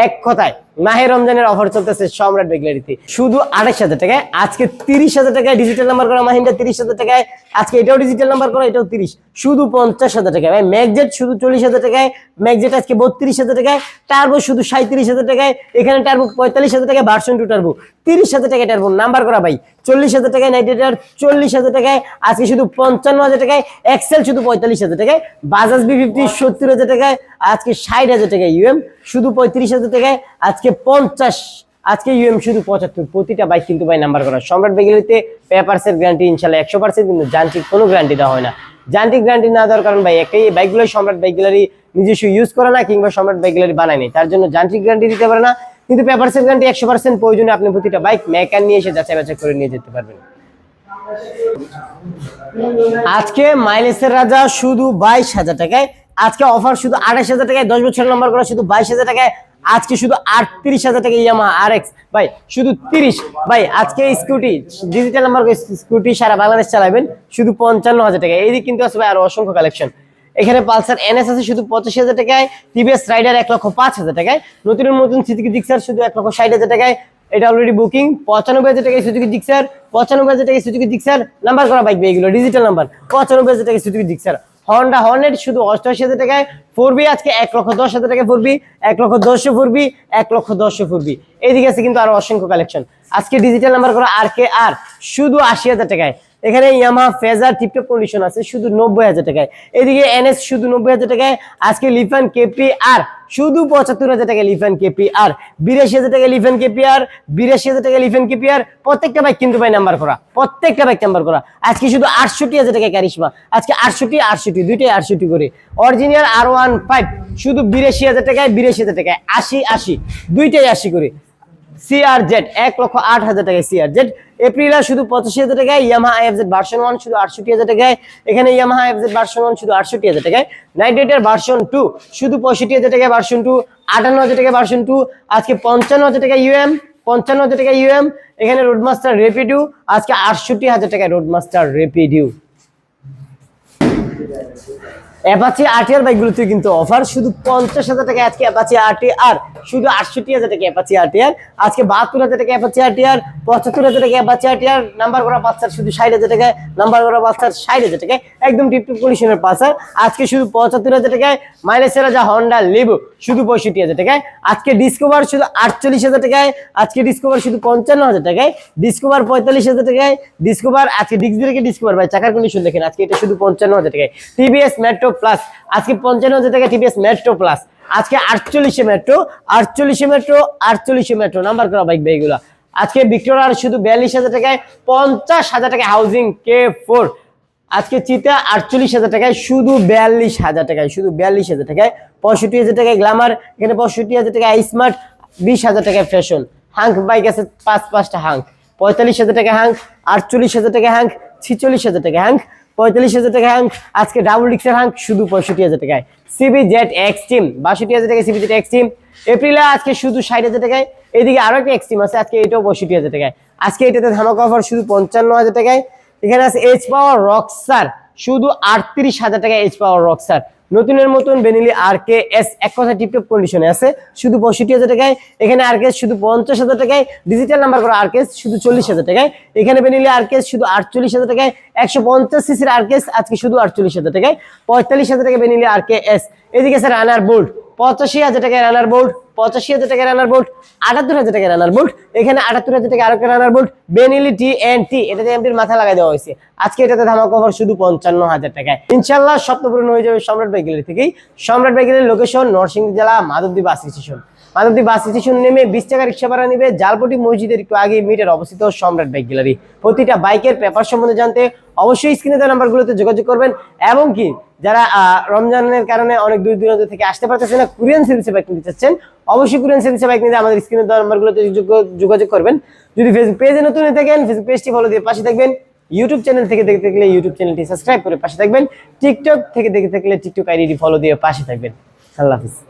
এক কথায় মাহে রমজানের অফার চলতেছে সম্রাট বেগলারিতে শুধু আঠাশ হাজার টাকায় আজকে তিরিশ হাজার টাকায় ডিজিটাল নাম্বার করা মাহিন্দা তিরিশ হাজার টাকায় আজকে এটাও ডিজিটাল নাম্বার করা এটাও তিরিশ শুধু পঞ্চাশ হাজার টাকায় ভাই ম্যাকজেট শুধু চল্লিশ হাজার টাকায় ম্যাকজেট আজকে বত্রিশ হাজার টাকায় টার্বো শুধু সাঁত্রিশ হাজার টাকায় এখানে টার্বো পঁয়তাল্লিশ হাজার টাকায় ভার্সন টু টার্বো তিরিশ হাজার টাকায় টার্বো নাম্বার করা ভাই চল্লিশ হাজার টাকায় নাইট্রেটার চল্লিশ হাজার টাকায় আজকে শুধু পঞ্চান্ন হাজার টাকায় এক্সেল শুধু পঁয়তাল্লিশ হাজার টাকায় বাজাজ বি ফিফটি সত্তর হাজার টাকায় আজকে ষাট হাজার টাকায় ইউএম শুধু পঁয়ত্রিশ হাজার টাকায় আজকে পঞ্চাশ, আজকে ইউএম শুধু পঁচাত্তর, প্রতিটা বাইক কিন্তু ভাই নাম্বার করা। সম্রাট বেগেলিতে পেপারসের গ্যারান্টি ইনশাল্লাহ একশো পার্সেন্ট কিন্তু যান্ত্রিক কোনো গ্যারান্টি দেওয়া হয় না। যান্ত্রিক গ্যারান্টি না দেওয়ার কারণ ভাই একটাই এই বাইকগুলো সম্রাট বাইক গ্যালারি নিজস্ব ইউজ করে না, কিংবা সম্রাট বাইক গ্যালারি বানায়নি তার জন্য যান্ত্রিক গ্যারান্টি দিতে পারে না, কিন্তু পেপারসের গ্যারান্টি একশো পার্সেন্ট প্রয়োজনে আপনি প্রতিটা বাইক মেকার নিয়ে এসে যাচাই বাছাই করে নিয়ে যেতে পারবেন। আজকে মাইলেজের রাজা শুধু বাইশ হাজার টাকায় আজকে অফার শুধু আঠাশ হাজার টাকায়, দশ বছর নাম্বার করা শুধু বাইশ হাজার টাকায়, আজকে শুধু আটত্রিশ হাজার টাকা ইয়ামা আর এক্স ভাই, শুধু তিরিশ। ভাই, আজকে স্কুটি ডিজিটাল নাম্বার স্কুটি সারা বাংলাদেশ চালাবেন, শুধু পঞ্চান্ন হাজার টাকা এইদিকে কিন্তু আছে ভাই আরও অসংখ্য কালেকশন এখানে পালসার এনএস আছে শুধু পঁচাশি হাজার টাকায় টিভিএস রাইডার এক লক্ষ পাঁচ হাজার টাকায়। নতুন নতুন সিটিকি জিক্সার শুধু এক লক্ষ ষাট হাজার টাকায়। এটা অলরেডি বুকিং পঁচানব্বই হাজার টাকায় সুজুকি জিক্সার পঁচানব্বই হাজার টাকায় সুজুকি জিক্সার নাম্বার করা বাইক এগুলো ডিজিটাল নাম্বার পঁচানব্বই হাজার টাকায় সুজুকি জিক্সার হন্ডা হর্নেট শুধু অষ্টআশি হাজার টাকায় ফুরবি, আজকে এক লক্ষ দশ হাজার টাকায় ফুরবি, এক লক্ষ দশশো ফুরবি, এক লক্ষ দশশো ফুরবি। এদিকে আছে কিন্তু আরও অসংখ্য কালেকশন আজকে ডিজিটাল নাম্বার করা আর কে আর, শুধু আশি হাজার টাকায়। এখানে ইয়ামা ফেজার টিপটপ কন্ডিশন আছে, শুধু নব্বই হাজার টাকায়। এদিকে এনএস শুধু নব্বই হাজার টাকায়, আজকে লিফান কেপি আর শুধু পঁচাত্তর হাজার টাকা লিফান কেপি আর বিরাশি হাজার টাকা লিফেন কেপি আর বিরাশি হাজার টাকা লিফান কেপি আর প্রত্যেকটা বাইক কিন্তু ভাই নাম্বার করা, প্রত্যেকটা বাইক নাম্বার করা। আজকে শুধু আটষট্টি হাজার টাকা ক্যারিশমা আজকে আটষট্টি আটষট্টি, দুইটাই আটষট্টি করে। অরিজিনাল আর ওয়ান ফাইভ শুধু বিরাশি হাজার টাকায়, বিরাশি হাজার টাকায়, আশি আশি, দুইটাই আশি করে। সিআর জেড এক লক্ষ আট হাজার টাকায় সিআর জেড এপ্রিল শুধু পঁচাশি হাজার টাকায় Yamaha F Z version one শুধু আটষট্টি হাজার টাকায়। এখানে Yamaha F Z version one শুধু আটষট্টি হাজার টাকায়। নাইট রাইডার ভার্সন টু শুধু পঁয়ষট্টি হাজার টাকায় ভার্সন টু আটান্ন হাজার টাকায় ভার্সন টু আজকে পঞ্চান্ন হাজার টাকা ইউএম পঞ্চান্ন হাজার টাকা ইউএম এখানে রোডমাস্টার রেপিডিউ আজকে আটষট্টি হাজার টাকায় রোডমাস্টার রেপিডিউ অ্যাপাচি আরটিআর বাইকগুলোতে কিন্তু অফার শুধু পঞ্চাশ হাজার টাকা আজকে অ্যাপাচি আরটিআর শুধু আটষট্টি হাজার টাকা অ্যাপাচি আরটিআর আজকে বাহাত্তর হাজার টাকা অ্যাপাচি আরটিআর পঁচাত্তর হাজার টাকা অ্যাপাচি আরটিআর নাম্বার করা পাঁচটার শুধু ষাট হাজার টাকায় নাম্বার করা পাঁচটার ষাট হাজার টাকায়। একদম টিপটিপ কন্ডিশনের পাঁচার আজকে শুধু পঁচাত্তর হাজার টাকায় মাইলেজের যা হন্ডা লিবো শুধু পঁয়ষট্টি হাজার টাকায়। আজকে ডিসকভার শুধু আটচল্লিশ হাজার টাকায়। আজকে ডিসকভার শুধু পঞ্চান্ন হাজার টাকায়। ডিসকভার পঁয়তাল্লিশ হাজার টাকায়। ডিসকভার আজকে ডিস্ক ডিসকভার ভাই, চাকার কন্ডিশন দেখেন, আজকে এটা শুধু পঞ্চান্ন হাজার টাকায়। টিভিএস মেট্রো প্লাস আজকে পঞ্চান্ন হাজার টাকা টিভিএস মেট্রো প্লাস আজকে আটচল্লিশে মেট্রো আটচল্লিশে মেট্রো আটচল্লিশে মেট্রো নাম্বার করা বাইক ভাইগুলো আজকে ভিক্টোরিয়ার শুধু বিয়াল্লিশ হাজার টাকায়, পঞ্চাশ হাজার টাকা হাউজিং কে ফোর আজকে চিতা আটচল্লিশ হাজার টাকায়, শুধু বিয়াল্লিশ হাজার টাকায়, শুধু বিয়াল্লিশ হাজার টাকায়। পঁয়ষট্টি হাজার টাকায় গ্ল্যামার এখানে পঁয়ষট্টি হাজার টাকায় স্মার্ট বিশ হাজার টাকায় ফ্যাশন হাঙ্ক বাইক আছে পাঁচ, পাঁচটা হাঙ্ক পঁয়তাল্লিশ হাজার টাকা হ্যাঙ্ক আটচল্লিশ হাজার টাকা হ্যাঙ্ক ছিচল্লিশ হাজার টাকা হ্যাঙ্ক পঁয়তাল্লিশ হাজার টাকা হ্যাঙ্ক আজকে ডাবল ডিক্সের হ্যাঙ্ক শুধু পঁয়ষট্টি হাজার টাকায়। সিবি জেট এক্স টিম বাষট্টি হাজার টাকায় সিবি জেট এক্স টিম এপ্রিলে আজকে শুধু ষাট হাজার টাকায়। এদিকে আরও একটা এক্স টিম আছে, আজকে এটাও পঁয়ষট্টি হাজার টাকায়। আজকে এটাতে ধামাকা অফার শুধু পঞ্চান্ন হাজার টাকায়। এখানে আছে এইচ পাওয়ার রক্সার শুধু আটত্রিশ হাজার টাকায় এইচ পাওয়ার রকসার নতুনের মতন বেনিলি আর কে এস এক কথা টিপটপ কন্ডিশনে আছে। শুধু পঁয়ষট্টি হাজার টাকায়, এখানে আর কেস শুধু পঞ্চাশ হাজার টাকায় ডিজিটাল নাম্বার করা আর কেস শুধু চল্লিশ হাজার টাকায়। এখানে বেনিলি আর কেস শুধু আটচল্লিশ হাজার টাকায়, একশো পঞ্চাশ সিসির আর কেস আজকে শুধু আটচল্লিশ হাজার টাকায়। পঁয়তাল্লিশ হাজার টাকা বেনিলি আর কে এস এদিকে আছে রানার বোল্ড পঁচাশি হাজার টাকায় রানার বোল্ট পঁচাশি হাজার টাকা রানার বোর্ড আটাত্তর হাজার টাকা রানার বোর্ড এখানে আটাত্তর হাজার টাকা আরেকটা রানার board Benelli T N T এটাতে এমটির মাথা লাগাই দেওয়া হয়েছে। আজকে এটাতে ধামা কভার শুধু পঞ্চান্ন হাজার টাকায়। ইনশাল্লাহ স্বপ্ন পূরণ হয়ে যাবে সম্রাট বাইকেলের থেকেই। সম্রাট বাইকেলের লোকেশন নরসিংদী জেলা Madhabdi bus station Madhabdi bus station নেমে বিশ টাকা রিক্সা ভাড়া নেবে। জালপটি মসজিদের একটু আগে মিটার অবস্থিত সম্রাট বাইক গ্যালারি। প্রতিটা বাইকের পেপার সম্বন্ধে জানতে অবশ্যই স্ক্রিনে দেওয়া নাম্বারগুলোতে যোগাযোগ করবেন। এবং কি, যারা রমজানের কারণে অনেক দূর দূরান্ত থেকে আসতে পারতেছে না, কোরিয়ান সার্ভিসে বাইক নিতে চাচ্ছেন, অবশ্যই কোরিয়ান সার্ভিসে বাইক নিতে আমাদের স্ক্রিনে দেওয়া নাম্বারগুলোতে যোগাযোগ করবেন। যদি ফেসবুক পেজে নতুন হয়ে থাকেন, ফেসবুক পেজটি ফলো দিয়ে পাশে থাকবেন। ইউটিউব চ্যানেল থেকে দেখে থাকলে ইউটিউব চ্যানেলটি সাবস্ক্রাইব করে পাশে থাকবেন। টিকটক থেকে দেখে থাকলে টিকটক আইডিটি ফলো দিয়ে পাশে থাকবেন। আল্লাহ হাফিজ।